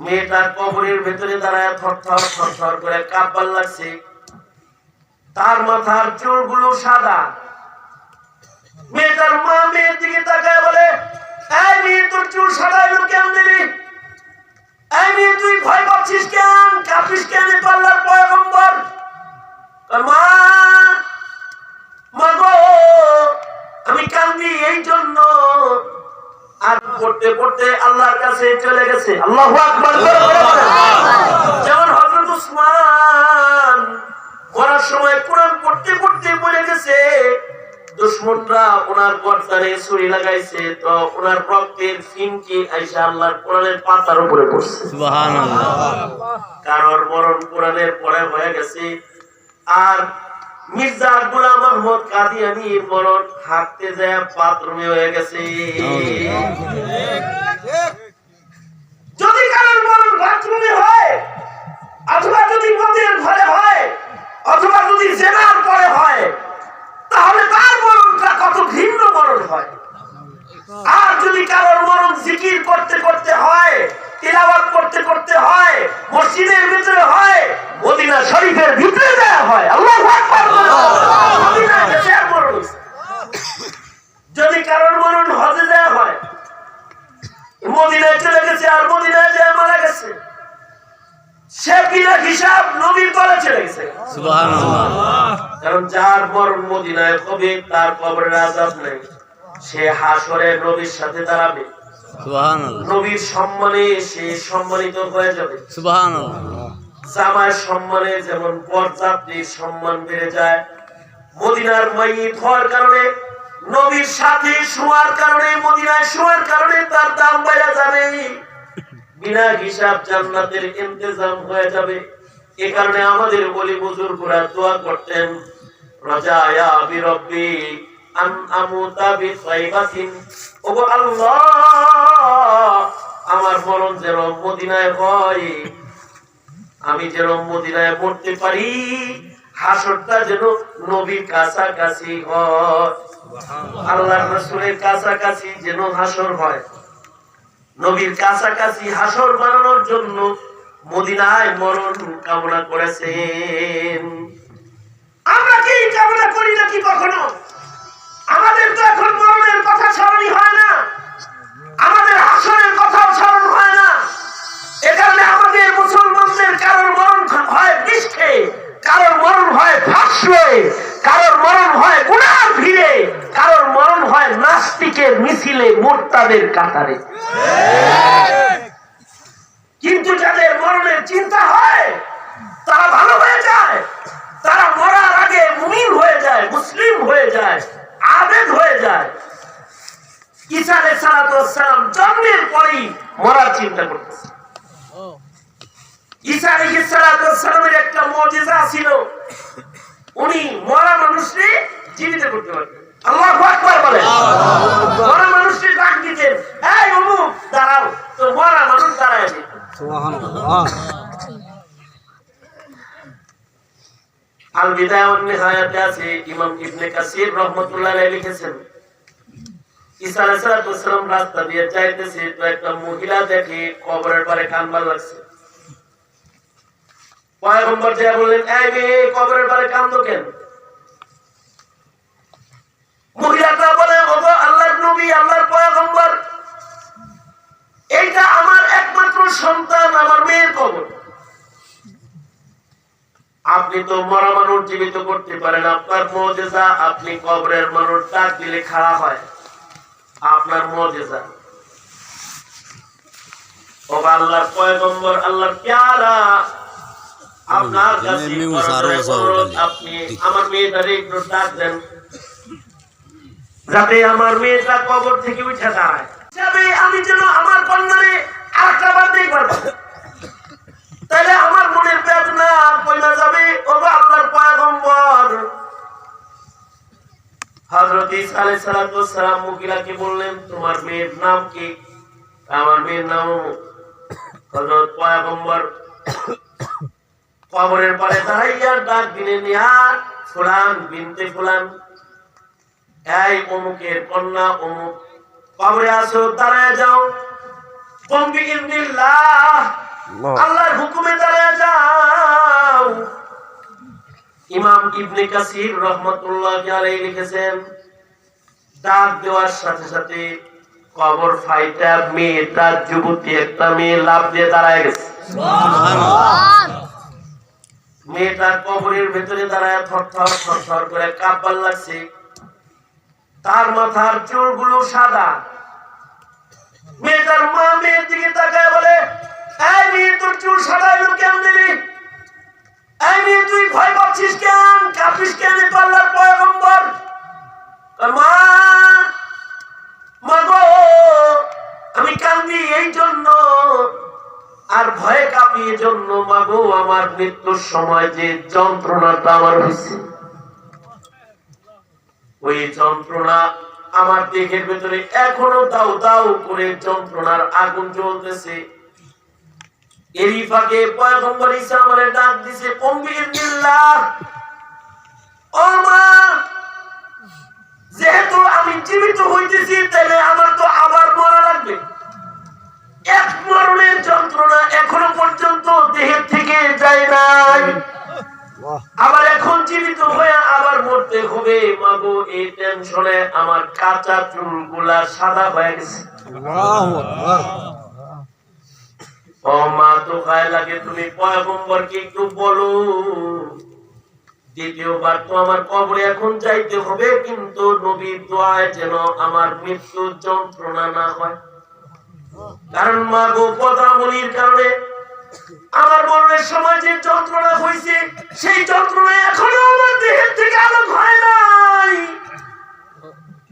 মেয়েটা কবরের ভেতরে দাঁড়ায় থরথর থরথর করে কাঁপবার লাগছে। তার মাথার চুলগুলো সাদা। মেয়েটার মা মেয়ের দিকে তাকায় বলে, এই মেয়ে, তোর চুল সাদা এলো কেন দিলি? এই মেয়ে, তুই ভয় পাচ্ছিস কেন? কাঁপিস কেন তো পয়গম্বর? মা মা গো, আমি কান্দি, এই জন্য আর পড়তে পড়তে আল্লাহর কাছে চলে গেছে। আল্লাহু। যেমন হযরত উসমান মরার সময় কোরআন পড়তে পড়তে বলে গেছে দুশ্মনরা ওনার গর্দানে ছুরি লাগাইছে তো ওনার রক্তের ফিনকি আইসা আল্লাহর কোরআনের পাতার উপরে পড়ছে। কারোর মরণ কোরআনের পরে হয়ে গেছে। আর মির্জা গোলাম আহমদ কাদিয়ানির মরণ হাঁটতে যায় বাথরুমে হয়ে গেছে যদি কারোর মরণ বাথরুমে হয় অথবা যদি মন্দিরের ঘরে হয় অথবা যদি জেনার পরে হয় তাহলে তার মরণটা কত ভিন্ন মরণ হয় আর যদি কারোর মরণ জিকির করতে করতে হয় তিলাওয়াত করতে করতে হয় মসজিদের ভিতরে হয় মদিনা শরীফের ভিতরে দেয়া হয় আল্লাহ মদিনায় গেছে আর মরণ হইছে। যদি কারোর মরণ হজে দেয়া হয় মদিনায় চলে গেছে আর মদিনায় যায় মারা গেছে সে বিনা হিসাব নবীর তলে চলে গেছে সুবহানাল্লাহ কারণ যার মরণ মদিনায় হবে তার কবরের আজাব নেই। সে হাসরে নবীর সাথে দাঁড়াবে। নবীর সম্মানে সে সম্মানিত হয়ে যাবে। জামার সম্মানে যেমন সম্মান বেড়ে যায় মদিনার মাইত হওয়ার কারণে নবীর সাথে শোয়ার কারণে মদিনায় শোয়ার কারণে তার দাম বেড়ে যাবে। বিনা হিসাব জান্নাতের ইন্তজাম হয়ে যাবে। এ কারণে আমাদের বলি বুজুর্গরা দোয়া করতেন রাজায়া বিরব্বি আন আমুতা বিসাইবাতিন ওগো আল্লাহ আমার মরণ যেন মদিনায় হয় আমি যেন মদিনায় পড়তে পারি হাসরটা যেন নবীর কাছাকাছি হয়। আল্লাহ রসুলের কাছাকাছি যেন হাসর হয়। নবীর কাছাকাছি হাসর বানানোর জন্য মদিনায় মরণ কামনা করেছেন। আমরা কি কামনা করি নাকি কখনো? আমাদের তো এখন মরণের কথা স্মরণই হয় না। আমাদের হাসরের কথাও স্মরণ হয় না। এ কারণে আমাদের মুসলমানদের কারোর মরণ হয় পৃষ্ঠে, কারোর মরণ হয় ভাষ্যে কারোর মরণ হয় গুণার ভিড়ে, কারোর মরণ হয় নাস্তিকের মিছিলে মোর্তাদের কাতারে। কিন্তু যাদের মরণের চিন্তা হয় তারা ভালো হয়ে যায়। তারা মরার আগে মুমিন হয়ে যায় মুসলিম হয়ে যায় আবেদ হয়ে যায়। ঈসা জন্মের পরেই মরার চিন্তা করতেছে। ঈসা একটা মুজিজা ছিল উনি মরা মানুষকে জীবিত করতে পারতেন। আল্লাহু বলেন। মরা আল বিদায় নিহায়াতে আছে, ইমাম ইবনে কাসির রাহমাতুল্লাহ লিখেছেন। ঈসা আলাইহিস রাস্তা দিয়ে যাইতেছে তো একটা মহিলা দেখে কবরের পারে কানবার লাগছে। পয়গম্বর যা বললেন, এই মেয়ে, কবরের পারে কান্দো কেন? মহিলাটা বলে, ওগো, আল্লাহর নবী, আল্লাহর পয়গম্বর। সন্তান আমার মেয়ের কবর। আপনি তো মরা মানুষ জীবিত করতে পারেন। আপনার মজেজা আপনি কবরের মানুষ ডাক দিলে খাড়া হয়। আপনার মজেজা। ও আল্লাহর পয়গম্বর আল্লাহর প্যারা আপনার কাছে এমনি বড় উসারো করে উসারো অনুরোধ, বলি। আপনি আমার মেয়েটারে একটু ডাক দেন। যাতে আমার মেয়েটা কবর থেকে উঠে দাঁড়ায়। আমি যেন আমার কন্যারে আরেকটা আলাইহিস সালাতু সালাম মুকিলাকে বললেন তোমার মেয়ের নাম কি? আমার মেয়ের নাম। হযরত কবরের পারে দাঁড়াইয়া ডাক দিলেন ইয়া ফুলান বিনতে ফুলান এই অমুকের কন্যা অমুক কবরে আসো দাঁড়ায় যাও। কম্বি ইবনিল্লাহ আল্লাহর হুকুমে দাঁড়ায় যাও। ইমাম ইবনে কাসির রহমতুল্লাহ আলাইহি লিখেছেন ডাক দেওয়ার সাথে সাথে কবর ফাইটা মেয়েটা যুবতী একটা মেয়ে লাভ দিয়ে দাঁড়ায় গেছে। মেয়েটা কবরের ভেতরে দাঁড়ায় থর থর থর থর করে কাঁপবার লাগছে। তার মাথার চুলগুলো সাদা। মেয়েটার মা মেয়ের দিকে তাকায় বলে তোর চুল সাদা কেন দিলি? আমার মৃত্যুর সময় যে যন্ত্রণাটা আমার হয়েছে, ওই যন্ত্রণা আমার দেহের ভেতরে এখনও দাউ দাউ করে যন্ত্রণার আগুন জ্বলতেছে। এরই ফাঁকে ডাক দিছে কম্বির যেহেতু আমি জীবিত হইতেছি তাহলে আমার তো আবার এক মরণের যন্ত্রণা এখনও পর্যন্ত দেহের থেকে যায় নাই। আবার এখন জীবিত হয়ে আবার মরতে হবে। মাগো এই টেনশনে আমার কাঁচা চুলগুলা সাদা হয়ে গেছে। ও মা তো গায়ে লাগে তুমি পয়গম্বরকে একটু বলো। দ্বিতীয়বার তো আমার কবরে এখন যাইতে হবে কিন্তু নবীর দোয়ায় যেন আমার মৃত্যুর যন্ত্রণা না হয়। কারণ মা গো পদামনির কারণে আমার মরণের সময় যে যন্ত্রণা হয়েছে, সেই যন্ত্রণা এখনও আমার দেহের থেকে আলোক হয় নাই।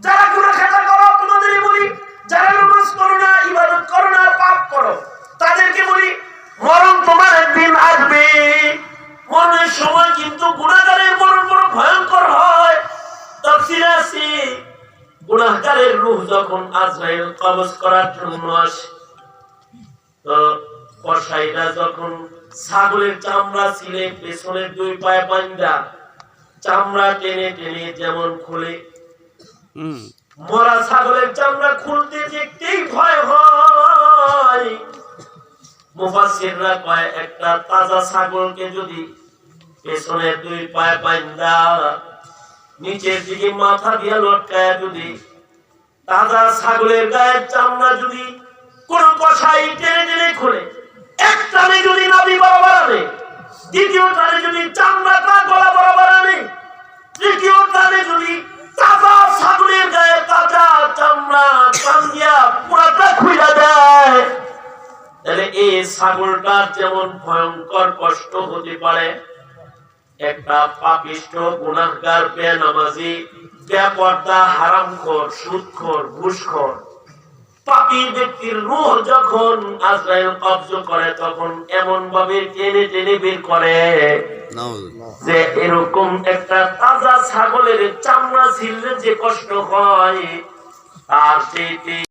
যারা গুণা খাতা করো তোমাদেরই বলি, যারা নামাজ করো না, ইবাদত করো না, পাপ করো, তাদেরকে বলি, মরণ তোমার একদিন আসবে। মরণের সময় কিন্তু গুণাগারের মরণ বড় ভয়ঙ্কর হয়। তফসিলে আছে গুণাগারের রূহ যখন আজরাইল কবজ করার জন্য আসে তো কসাইরা যখন ছাগলের চামড়া ছিলে পেছনের দুই পায়ে পাঞ্জা চামড়া টেনে টেনে যেমন খুলে মরা ছাগলের চামড়া খুলতে দেখতেই ভয় হয়। মুফাসসিররা কয় একটা তাজা ছাগলকে যদি পেছনের দুই পায়ে পাইন্দা নিচের দিকে মাথা দিয়ে লটকায় যদি, তাজা ছাগলের গায়ের চামড়া যদি কোন কষাই টেনে টেনে খুলে এক টানে যদি নাবি বরাবর আনে দ্বিতীয় টানে যদি চামড়াটা গলা বরাবর আনে তৃতীয় টানে যদি তাজা ছাগলের গায়ে তাজা চামড়া টান পুরাটা খুইলা দেয় তাহলে এই ছাগলটার যেমন ভয়ঙ্কর কষ্ট হতে পারে একটা পাপিষ্ট গুনাহগার বেনামাজি বেপর্দা হারামখোর সুদখোর ঘুষখোর। পাপী ব্যক্তির রূহ যখন আজরাইল কবজ করে তখন এমন ভাবে টেনে টেনে বের করে যে এরকম একটা তাজা ছাগলের চামড়া ছিললে যে কষ্ট হয় আর সেইটি